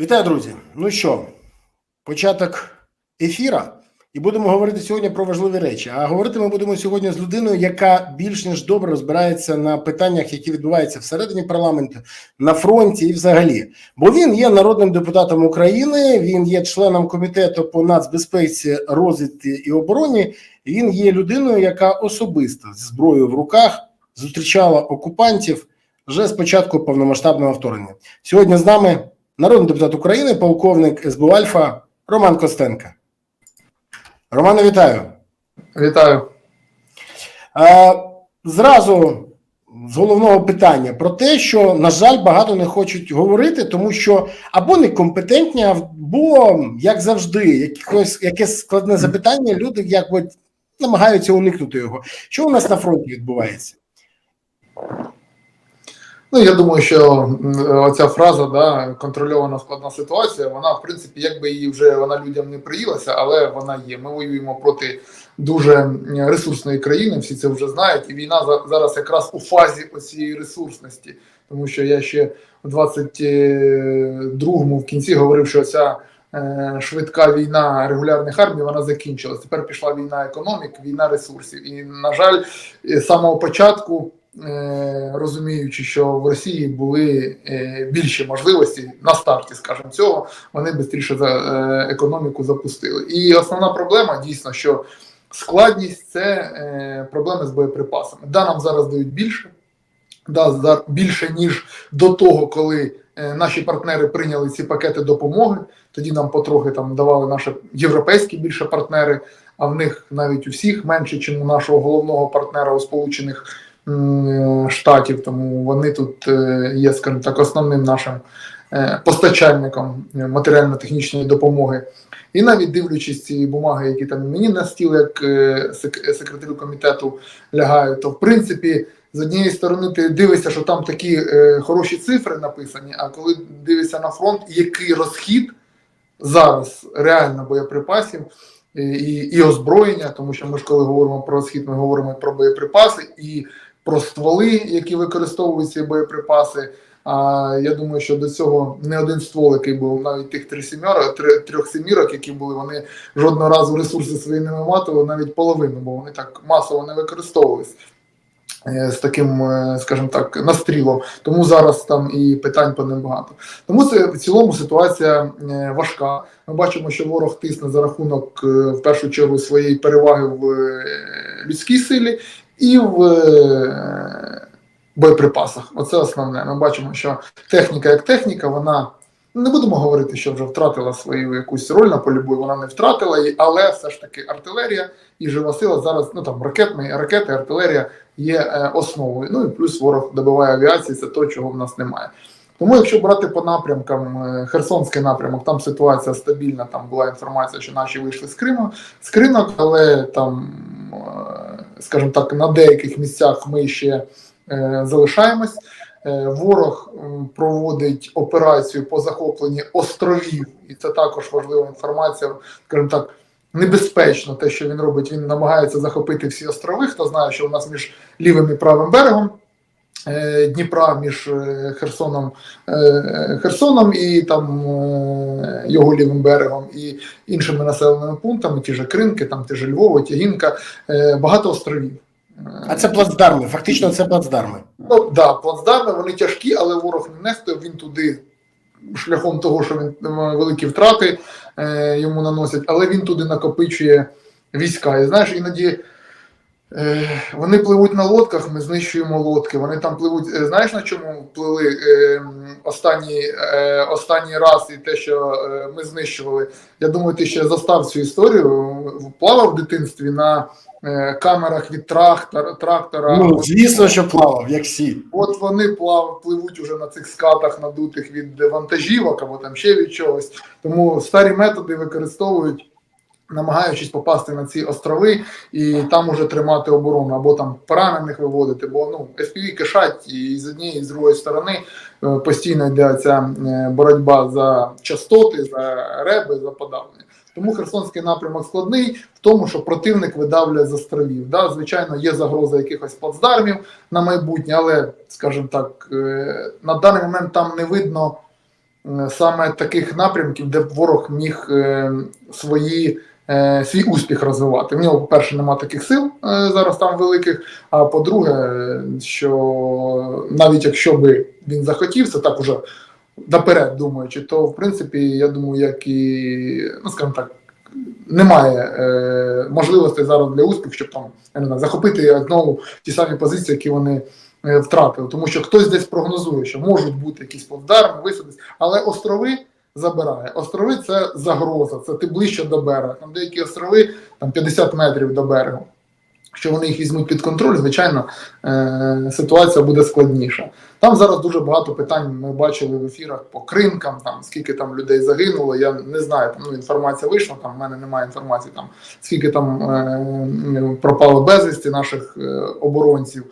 Вітаю, друзі. Ну що, початок ефіра, і будемо говорити сьогодні про важливі речі. А говорити ми будемо сьогодні з людиною, яка більш ніж добре розбирається на питаннях, які відбуваються всередині парламенту, на фронті і взагалі. Бо він є народним депутатом України, він є членом комітету по нацбезпеці, розвідці і обороні. І він є людиною, яка особисто зі зброєю в руках зустрічала окупантів вже з початку повномасштабного вторгнення. Сьогодні з нами народний депутат України, полковник СБУ Альфа Роман Костенко. Романе, вітаю. Вітаю. А, зразу з головного питання про те, що, на жаль, багато не хочуть говорити, тому що або некомпетентні, або, як завжди, якось, якесь складне запитання, люди якби намагаються уникнути його. Що у нас на фронті відбувається? Ну я думаю, що м, оця фраза да, контрольована складна ситуація, вона в принципі, якби її вже вона людям не приїлася, але вона є. Ми воюємо проти дуже ресурсної країни, всі це вже знають, і війна зараз якраз у фазі оцієї ресурсності, тому що я ще в 22-му в кінці говорив, що ця е, швидка війна регулярних армій вона закінчилась. Тепер пішла війна економік, війна ресурсів. І на жаль, з самого початку. Е, розуміючи, що в Росії були е, більші можливості на старті, скажімо, цього, вони швидше за е, економіку запустили. І основна проблема дійсно, що складність це проблеми з боєприпасами. Да, нам зараз дають більше, да, більше ніж до того, коли наші партнери прийняли ці пакети допомоги. Тоді нам потрохи там давали наші європейські більше партнери, а в них навіть у всіх менше, ніж у нашого головного партнера у Сполучених Штатів. Тому вони тут е, є, скажімо так, основним нашим е, постачальником е, матеріально-технічної допомоги. І навіть дивлячись ці бумаги, які там мені на стіл, як е, секретарю комітету лягають, то в принципі. З однієї сторони, ти дивишся, що там такі е, хороші цифри написані, а коли дивишся на фронт, який розхід зараз реально боєприпасів і, і, і озброєння, тому що ми ж коли говоримо про розхід, ми говоримо про боєприпаси і про стволи, які використовують ці боєприпаси. А я думаю, що до цього не один ствол, який був навіть тих три сімерок, три, трьох сімірок, які були, вони жодного разу ресурси свої не виматували, навіть половину, бо вони так масово не використовувались е, з таким, е, скажімо так, настрілом. Тому зараз там і питань по ним багато. Тому це в цілому ситуація е, важка. Ми бачимо, що ворог тисне за рахунок в першу чергу своєї переваги в людській силі і в е, боєприпасах. Оце основне. Ми бачимо, що техніка як техніка, вона. ну, Не будемо говорити, що вже втратила свою якусь роль на полі бою, вона не втратила її, але все ж таки артилерія і жива сила зараз, ну там ракетні, ракети, артилерія є е, основою. Ну і плюс ворог добиває авіації, це то, чого в нас немає. Тому, якщо брати по напрямкам, е, Херсонський напрямок, там ситуація стабільна, там була інформація, що наші вийшли з Криму, з кринок, але там, е, скажімо так, на деяких місцях ми ще е, залишаємось. Ворог проводить операцію по захопленні островів, і це також важлива інформація, скажімо так. Небезпечно те, що він робить. Він намагається захопити всі острови. Хто знає, що у нас між лівим і правим берегом Дніпра, між е, Херсоном, е, Херсоном і там е, його лівим берегом, і іншими населеними пунктами, ті ж Кринки, там ті ж Львова, Тягінка, е, багато островів. Е, А це плацдарми. Фактично, це плацдарми. Ну да, плацдарми вони тяжкі, але ворог не нехтує. Він туди шляхом того, що він е, великі втрати е, йому наносять, але він туди накопичує війська. І знаєш, іноді е, вони пливуть на лодках, ми знищуємо лодки. Вони там пливуть. е, Знаєш на чому плили е, останній, е, останній раз і те, що е, ми знищували. Я думаю, ти ще застав цю історію. Плавав в дитинстві на е, камерах від трактора, трактора. Ну, звісно, що плавав, як всі. От вони плав, пливуть уже на цих скатах, надутих від вантажівок або там ще від чогось. Тому старі методи використовують, намагаючись попасти на ці острови і там уже тримати оборону, або там поранених виводити. Бо ну FPV кишать, і з однієї і з другої сторони е, постійно йде ця е, боротьба за частоти, за реби, за подавлення. Тому Херсонський напрямок складний в тому, що противник видавлює з островів. Да, звичайно, є загроза якихось плацдармів на майбутнє, але, скажімо так, е, на даний момент там не видно саме таких напрямків, де б ворог міг свої. Е, Свій успіх розвивати. В нього, по-перше, нема таких сил е, зараз там великих. А по-друге, що навіть якщо би він захотів, це так уже наперед думаючи, то в принципі, я думаю, як і ну скажімо так, немає е, можливостей зараз для успіху, щоб там я не знаю, захопити знову ті самі позиції, які вони е, втратили. Тому що хтось десь прогнозує, що можуть бути якісь плацдарми, висадись, але острови. Забирає острови це загроза, це ти ближче до берега. Там деякі острови там 50 метрів до берегу. Якщо вони їх візьмуть під контроль, звичайно, е, ситуація буде складніша. Там зараз дуже багато питань ми бачили в ефірах по кринкам, там скільки там людей загинуло. Я не знаю, там ну, інформація вийшла. Там в мене немає інформації, там скільки там е, пропало безвісті наших е, оборонців.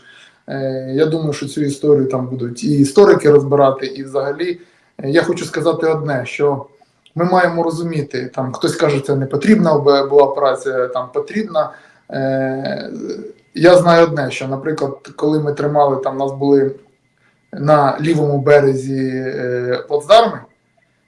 Е, я думаю, що цю історію там будуть і історики розбирати, і взагалі я хочу сказати одне: що ми маємо розуміти, там хтось каже, це не потрібна була операція, там потрібна. Е, я знаю одне, що, наприклад, коли ми тримали, там нас були на лівому березі е, плацдарми,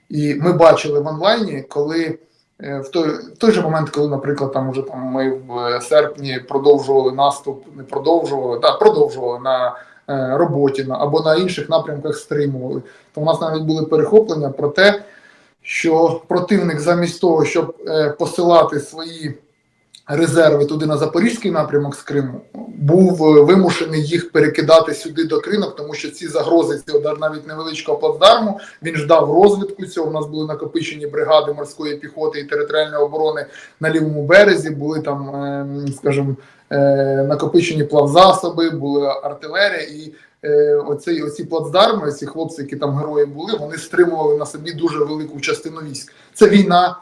і ми бачили в онлайні, коли е, в той, в той же момент, коли, наприклад, там уже там ми в серпні продовжували наступ, не продовжували, да, продовжували на е, роботі на, або на інших напрямках стримували, то у нас навіть були перехоплення про те, що противник замість того, щоб е, посилати свої резерви туди на запорізький напрямок з Криму, був е, вимушений їх перекидати сюди до кринок, тому що ці загрози цього навіть невеличкого плацдарму він ждав розвитку цього. У нас були накопичені бригади морської піхоти і територіальної оборони на лівому березі. Були там, е, скажімо, накопичені плавзасоби, була артилерія і. е, Оці, оці плацдарми, ці хлопці, які там герої були, вони стримували на собі дуже велику частину військ. Це війна,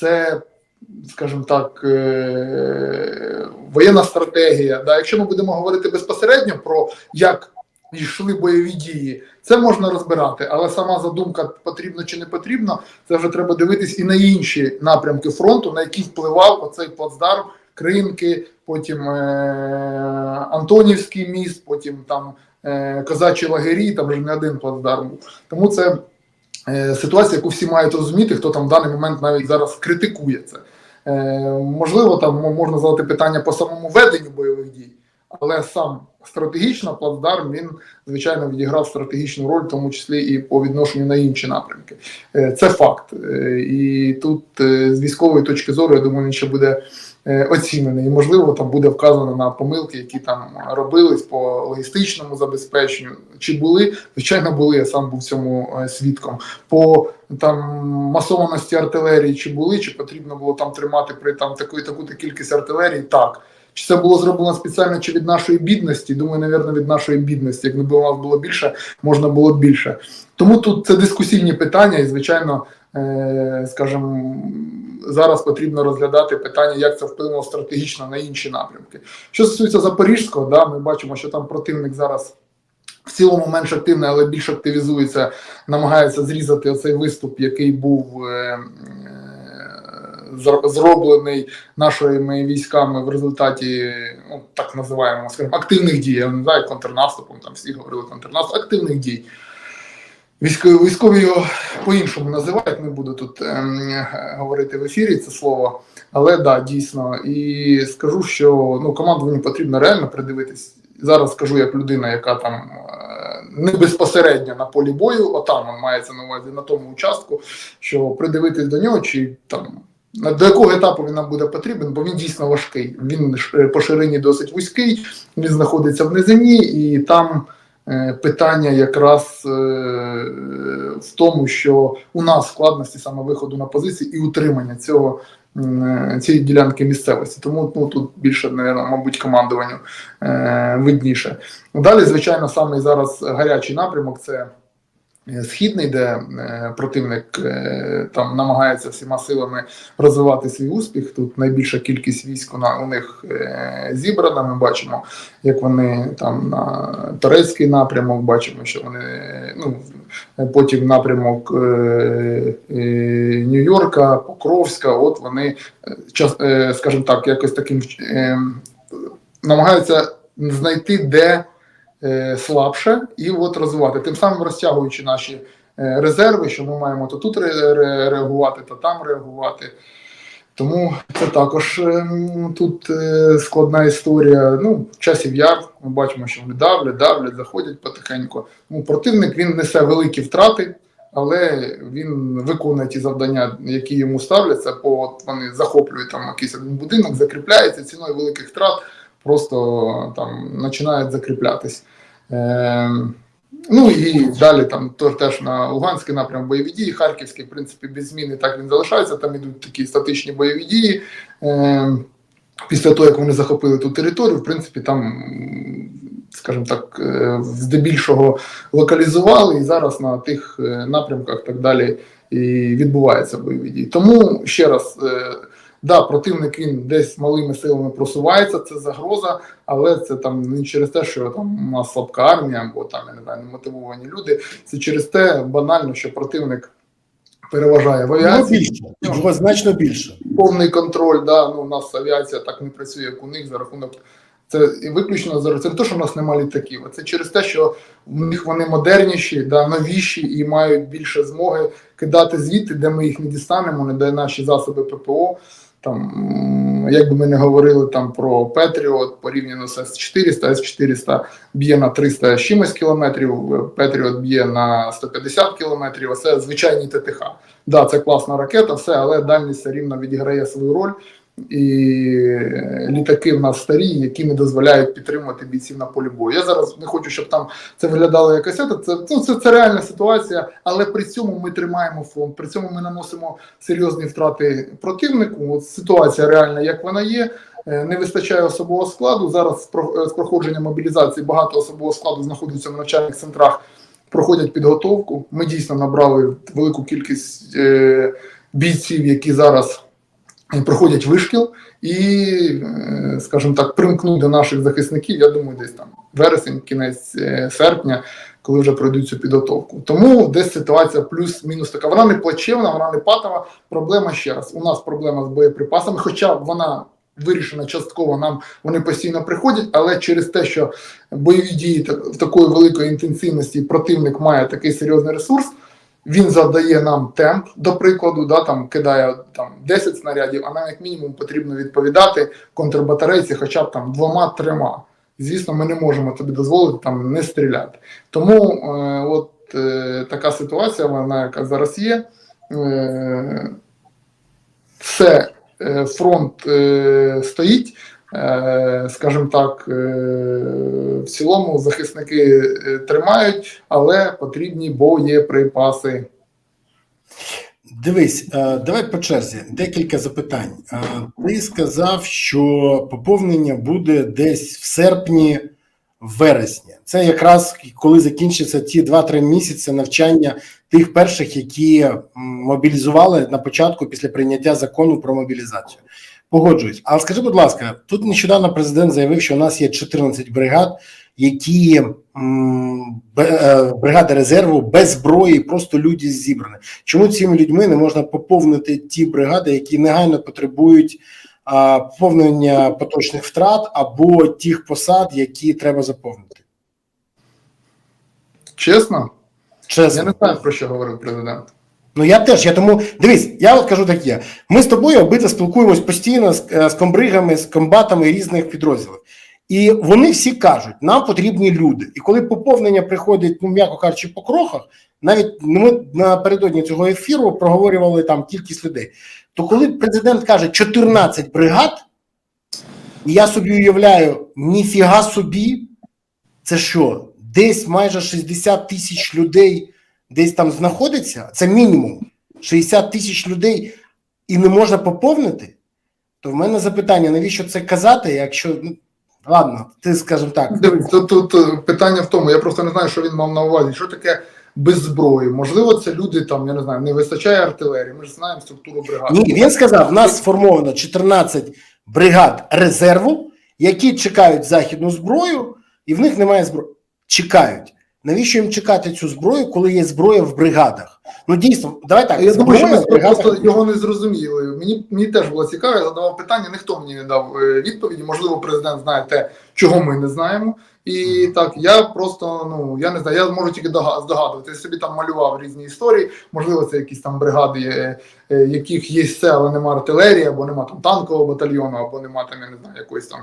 це скажімо так, е, воєнна стратегія. Да? Якщо ми будемо говорити безпосередньо про як йшли бойові дії, це можна розбирати, але сама задумка потрібно чи не потрібно, це вже треба дивитись і на інші напрямки фронту, на які впливав оцей плацдарм, Кринки, потім е, Антонівський міст, потім там е, козачі лагері, там вже не один плацдарм був. Тому це е, ситуація, яку всі мають розуміти, хто там в даний момент навіть зараз критикує це. Е, можливо, там можна задати питання по самому веденню бойових дій, але сам стратегічно плацдарм він звичайно відіграв стратегічну роль, в тому числі і по відношенню на інші напрямки. Е, це факт. Е, і тут е, з військової точки зору, я думаю, він ще буде оцінений. І можливо, там буде вказано на помилки, які там робились по логістичному забезпеченню. Чи були? Звичайно, були. Я сам був цьому е, свідком. По там масованості артилерії, чи були, чи потрібно було там тримати при там такої таку кількість артилерії? Так. Чи це було зроблено спеціально чи від нашої бідності? Думаю, напевно, від нашої бідності. Якби у нас було більше, можна було б більше. Тому тут це дискусійні питання, і звичайно, е, скажімо, зараз потрібно розглядати питання, як це вплинуло стратегічно на інші напрямки. Що стосується Запорізького, да, ми бачимо, що там противник зараз. В цілому менш активний, але більш активізується, намагається зрізати оцей виступ, який був е, е, зроблений нашими військами в результаті, ну так називаємо, скажімо, активних дій. Я не знаю, контрнаступом, там всі говорили контрнаступ, активних дій. Військові, його по-іншому називають, не буду тут ем, е, говорити в ефірі це слово. Але да, дійсно. І скажу, що ну, командуванню потрібно реально придивитись. Зараз скажу як людина, яка там е, не безпосередньо на полі бою, отам мається на увазі на тому участку, що придивитись до нього, чи там до якого етапу він нам буде потрібен, бо він дійсно важкий. Він по ширині досить вузький, він знаходиться в низині, і там е, питання якраз е, в тому, що у нас складності саме виходу на позиції і утримання цього. Цієї ділянки місцевості, тому ну тут більше, наверное, мабуть, командуванню е, видніше. Далі, звичайно, саме зараз гарячий напрямок це е, східний, де е, противник е, там намагається всіма силами розвивати свій успіх. Тут найбільша кількість військ у на- у них е, зібрана. Ми бачимо, як вони там на турецький напрямок, бачимо, що вони ну потім напрямок Нью-Йорка, Покровська. От вони час, скажімо так, якось таким намагаються знайти де слабше і от розвивати, тим самим розтягуючи наші е, резерви, що ми маємо то тут ре- ре- реагувати, то там реагувати. Тому це також ем, тут е, складна історія. Ну, часів яр, ми бачимо, що вони давлять, давлять, заходять потихеньку. Ну, противник він несе великі втрати, але він виконує ті завдання, які йому ставляться. По от вони захоплюють там якийсь один будинок, закріпляється ціною великих втрат, просто там починають закріплятись. Ем, Ну і далі там теж на Луганський напрям бойові дії, Харківський, в принципі, без зміни так він залишається. Там ідуть такі статичні бойові дії. Е, після того, як вони захопили ту територію, в принципі, там, скажімо так, е, здебільшого локалізували, і зараз на тих е, напрямках так далі і відбуваються бойові дії. Тому ще раз. е, Да, противник він десь малими силами просувається, це загроза, але це там не через те, що там у нас слабка армія, або там я не знаю, немотивовані люди. Це через те банально, що противник переважає в Ну, авіації. більше, його значно більше. Повний контроль, да, ну у нас авіація так не працює, як у них за рахунок. Це і виключно за це не те, що в нас немає літаків, а це через те, що в них вони модерніші, да, новіші і мають більше змоги кидати звідти, де ми їх не дістанемо, не де наші засоби ППО. Там, як би ми не говорили там про Петріот порівняно з С-400, С-400 б'є на 300 з чимось кілометрів, Петріот б'є на 150 кілометрів, а це звичайні ТТХ. Да, це класна ракета, все, але дальність рівно відіграє свою роль. І літаки в нас старі, які не дозволяють підтримувати бійців на полі бою. Я зараз не хочу, щоб там це виглядало якось. Це, це, ну, це, це реальна ситуація, але при цьому ми тримаємо фронт, при цьому ми наносимо серйозні втрати противнику. От ситуація реальна, як вона є. Е, Не вистачає особового складу. Зараз з з проходження мобілізації багато особового складу знаходиться в навчальних центрах, проходять підготовку. Ми дійсно набрали велику кількість е, бійців, які зараз е, проходять вишкіл, і, е, скажімо так, примкнуть до наших захисників. Я думаю, десь там вересень, кінець е, серпня, коли вже пройдуть цю підготовку. Тому десь ситуація плюс-мінус така. Вона не плачевна, вона не патова. Проблема ще раз. У нас проблема з боєприпасами, хоча вона. Вирішена частково нам вони постійно приходять, але через те, що бойові дії так- в такої великої інтенсивності противник має такий серйозний ресурс, він завдає нам темп, до прикладу, да, там кидає там 10 снарядів, а нам як мінімум потрібно відповідати контрбатарейці, хоча б там двома-трьома. Звісно, ми не можемо тобі дозволити там не стріляти. Тому е, от е, така ситуація, вона яка зараз є. Е, все, е, фронт е, стоїть. Е, скажімо так, е, в цілому захисники е, тримають, але потрібні боєприпаси. Дивись, давай по черзі. Декілька запитань. Ти сказав, що поповнення буде десь в серпні, вересні. Це якраз коли закінчаться ті 2-3 місяці навчання тих перших, які мобілізували на початку після прийняття закону про мобілізацію. Погоджуюсь. Але скажи, будь ласка, тут нещодавно президент заявив, що у нас є 14 бригад, які е, бригади резерву без зброї, просто люди зібрані. Чому цими людьми не можна поповнити ті бригади, які негайно потребують а, поповнення поточних втрат або тих посад, які треба заповнити? Чесно, Чесно. я не знаю, про що говорив президент. Ну я теж. Я тому дивись, я от кажу таке: ми з тобою обидва спілкуємось постійно з, е, з комбригами, з комбатами різних підрозділів. І вони всі кажуть, нам потрібні люди. І коли поповнення приходить, ну м'яко кажучи, по крохах, навіть ну, ми напередодні цього ефіру проговорювали там кількість людей. То коли президент каже 14 бригад, я собі уявляю, ніфіга собі, це що? Десь майже 60 тисяч людей десь там знаходиться, це мінімум 60 тисяч людей, і не можна поповнити, то в мене запитання: навіщо це казати, якщо ну, ладно, ти скажімо так, Дивись, тут, тут е, питання в тому, я просто не знаю, що він мав на увазі. Що таке без зброї? Можливо, це люди там, я не знаю, не вистачає артилерії. Ми ж знаємо структуру бригади. ні, він сказав: в нас сформовано 14 бригад резерву, які чекають західну зброю, і в них немає зброї. Чекають. Навіщо їм чекати цю зброю, коли є зброя в бригадах? Ну дійсно, давай так. Я думаю, що ми просто його не зрозуміли. Мені мені теж було цікаво, я задавав питання, ніхто мені не дав е, відповіді. Можливо, президент знає те, чого ми не знаємо. І так, я просто ну я не знаю, я можу тільки дога- здогадувати. Я собі там малював різні історії. Можливо, це якісь там бригади, е, е, яких є все, але нема артилерії, або нема там танкового батальйону, або нема там, я не знаю, якоїсь там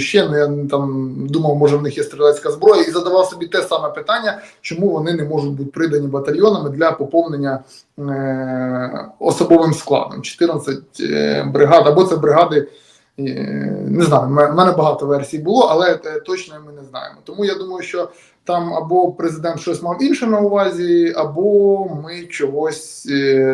ще. Ну я там думав, може в них є стрілецька зброя, і задавав собі те саме питання, чому вони не можуть бути придані батальйонами для поповнення е, особовим складом. 14 е, бригад, або це бригади. е, Не знаю, в мене багато версій було, але точно ми не знаємо. Тому я думаю, що там або президент щось мав інше на увазі, або ми чогось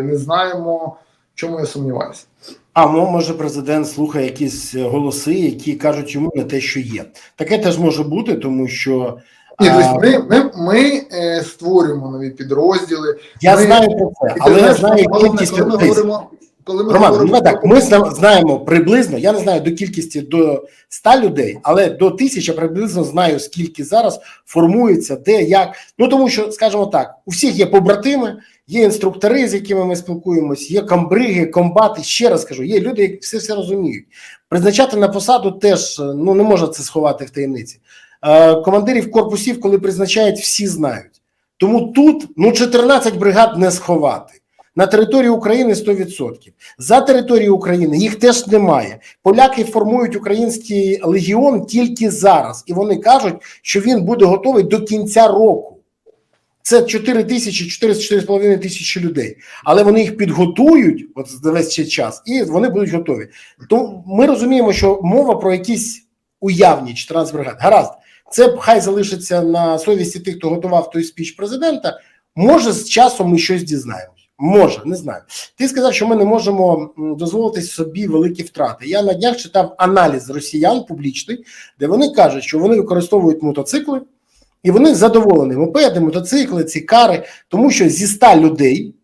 не знаємо. Чому я сумніваюся? А може президент слухає якісь голоси, які кажуть йому не те, що є. Таке теж може бути, тому що Ні, а, ми, ми, ми е, створюємо нові підрозділи. я ми- знаю про це, але я знаю кількість коли ми говоримо, коли ми Роман, говоримо так. про- Ми знаємо приблизно, я не знаю до кількості до 100 людей, але до тисячі приблизно знаю, скільки зараз формується, де, як. Ну тому що, скажімо так, у всіх є побратими, є інструктори, з якими ми спілкуємось, є комбриги, комбати. Ще раз кажу, є люди, які все все розуміють. Призначати на посаду теж ну не можна це сховати в таємниці. Е, командирів корпусів, коли призначають, всі знають. Тому тут ну 14 бригад не сховати. На території України 100%. За територією України їх теж немає. Поляки формують український легіон тільки зараз, і вони кажуть, що він буде готовий до кінця року. Це 4 тисячі, 4-4,5 тисячі людей. Але вони їх підготують от за весь цей час, і вони будуть готові. То ми розуміємо, що мова про якісь уявні 14 бригад. Гаразд, це хай залишиться на совісті тих, хто готував той спіч президента. Може, з часом ми щось дізнаємось. Може, не знаю. Ти сказав, що ми не можемо дозволити собі великі втрати. Я на днях читав аналіз росіян публічний, де вони кажуть, що вони використовують мотоцикли, і вони задоволені. Мопеди, мотоцикли, ці кари, тому що зі 100 людей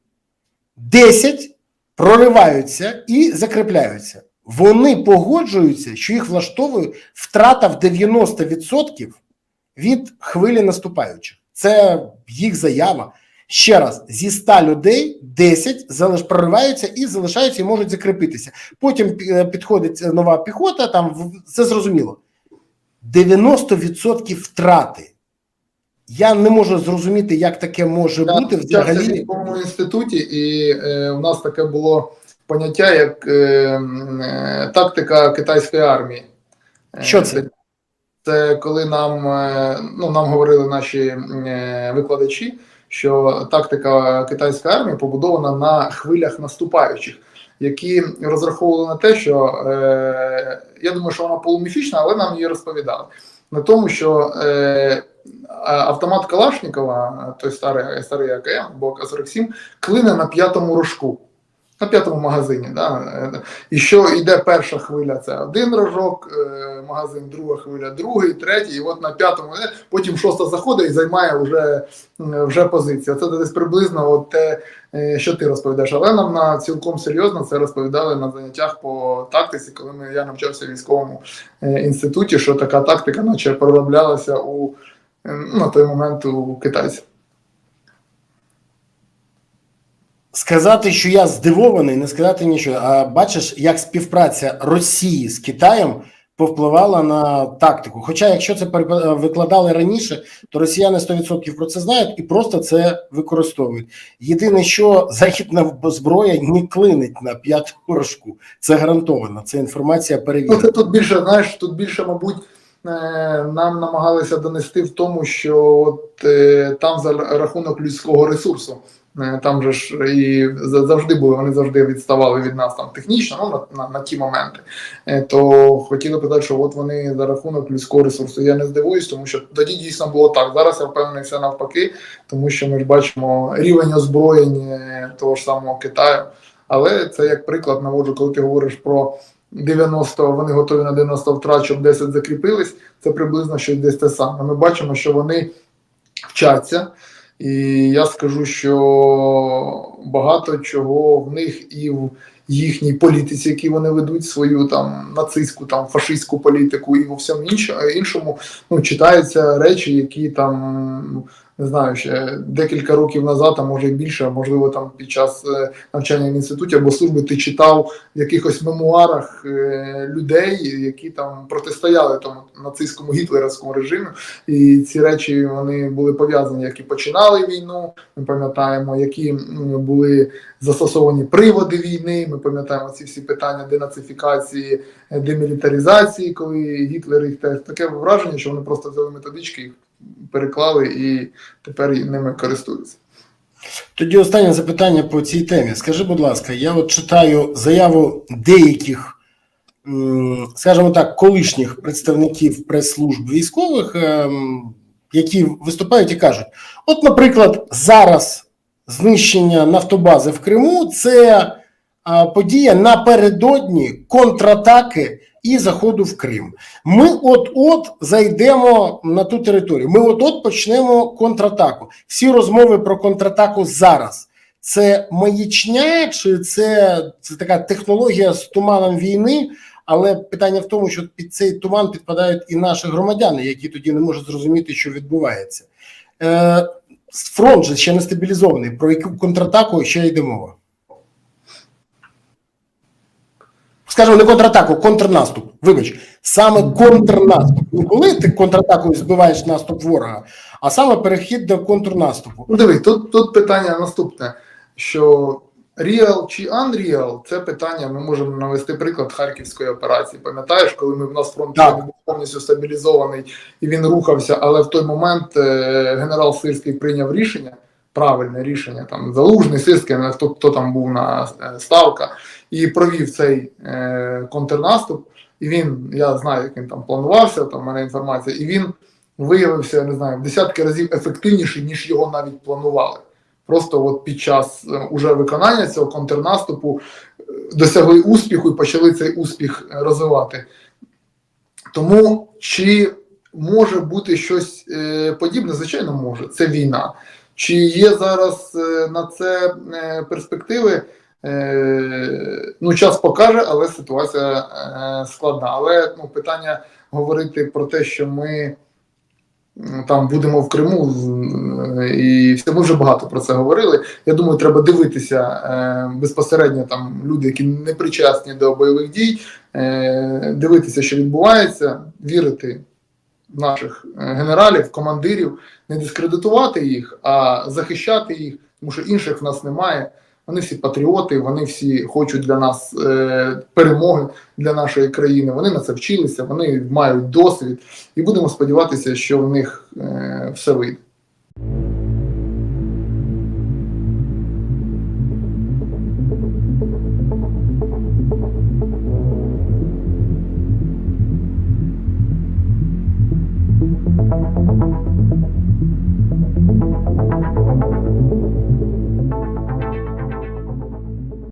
10 прориваються і закріпляються. Вони погоджуються, що їх влаштовує втрата в 90% від хвилі наступаючих. Це їх заява. Ще раз, зі 100 людей 10 залиш прориваються і залишаються і можуть закріпитися. Потім е, підходить нова піхота, там це зрозуміло. 90% втрати. Я не можу зрозуміти, як таке може бути навчався в взагалі. військовому інституті, і е, у нас таке було поняття як е, е, тактика китайської армії. Е, Що це? Це коли нам, е, ну, нам говорили наші викладачі, що тактика китайської армії побудована на хвилях наступаючих, які розраховували на те, що е, я думаю, що вона полуміфічна, але нам її розповідали. На тому, що е, автомат Калашникова, той старий, старий АКМ, або АК-47, клине на п'ятому рожку. На п'ятому магазині, да. І що йде перша хвиля, це один рожок, е, магазин, друга хвиля, другий, третій, і от на п'ятому, е, потім шоста заходить і займає вже, вже позицію. Це десь приблизно от те, е, що ти розповідаєш. Але нам на цілком серйозно це розповідали на заняттях по тактиці, коли ми, я навчався в військовому інституті, що така тактика, наче пророблялася у на той момент у китайців. Сказати, що я здивований, не сказати нічого. А бачиш, як співпраця Росії з Китаєм повпливала на тактику. Хоча, якщо це перекла- викладали раніше, то росіяни 100% про це знають і просто це використовують. Єдине, що західна зброя не клинить на п'яту рожку. Це гарантовано. Це інформація Ну, перевірена. це тут більше, знаєш, тут більше, мабуть, е, нам намагалися донести в тому, що от е, там за рахунок людського ресурсу. Е, Там же ж і завжди були, вони завжди відставали від нас там технічно, ну на, на, на ті моменти. Е, То хотіли питати, що от вони за рахунок людського ресурсу. Я не здивуюсь, тому що тоді дійсно було так. Зараз я впевнений все навпаки, тому що ми ж бачимо рівень озброєння того ж самого Китаю. Але це як приклад наводжу, коли ти говориш про 90, вони готові на 90 втрат, щоб 10 закріпились, це приблизно щось десь те саме. Ми бачимо, що вони вчаться, і я скажу, що багато чого в них і в їхній політиці, які вони ведуть, свою там нацистську, там фашистську політику і во всьому іншому, іншому ну, читаються речі, які там не знаю, ще декілька років назад, а може і більше, а можливо там під час е, навчання в інституті або служби ти читав в якихось мемуарах е, людей, які там протистояли тому нацистському гітлерівському режиму. І ці речі вони були пов'язані, які починали війну. Ми пам'ятаємо, які були застосовані приводи війни. Ми пам'ятаємо ці всі питання денацифікації, е, демілітаризації, коли Гітлер їх таке враження, що вони просто взяли методички, їх переклали і тепер ними користуються. Тоді останнє запитання по цій темі. Скажи, будь ласка, я от читаю заяву деяких, скажімо так, колишніх представників прес-служб військових, ем, які виступають і кажуть: от, наприклад, зараз знищення нафтобази в Криму це подія напередодні контратаки і заходу в Крим. Ми от-от зайдемо на ту територію. Ми от-от почнемо контратаку. Всі розмови про контратаку зараз. Це маячня, чи це, це така технологія з туманом війни? Але питання в тому, що під цей туман підпадають і наші громадяни, які тоді не можуть зрозуміти, що відбувається. Е, фронт же ще не стабілізований. Про яку контратаку ще йде мова? Скажімо, не контратаку, контрнаступ. Вибач, саме контрнаступ. Не коли ти контратакою збиваєш наступ ворога, а саме перехід до контрнаступу. Ну, диви, тут, тут питання наступне: що Real чи Unreal – це питання. Ми можемо навести приклад Харківської операції. Пам'ятаєш, коли ми в нас фронт був повністю стабілізований і він рухався, але в той момент е, генерал Сирський прийняв рішення. Правильне рішення там залужний сирський, не хто, хто там був на е, ставка, і провів цей е, контрнаступ. І він, я знаю, як він там планувався, там в мене інформація, і він виявився, я не знаю, в десятки разів ефективніший, ніж його навіть планували. Просто от під час е, уже виконання цього контрнаступу е, досягли успіху і почали цей успіх е, розвивати. Тому чи може бути щось подібне? Звичайно, може. Це війна. Чи є зараз на це перспективи? Е, ну, час покаже, але ситуація е, складна. Але ну, питання говорити про те, що ми там будемо в Криму, е, і все, ми вже багато про це говорили. Я думаю, треба дивитися безпосередньо там люди, які не причасні до бойових дій, дивитися, що відбувається, вірити наших генералів, командирів, не дискредитувати їх, а захищати їх, тому що інших в нас немає. Вони всі патріоти, вони всі хочуть для нас е, перемоги для нашої країни. Вони на це вчилися, вони мають досвід, і будемо сподіватися, що в них е, все вийде.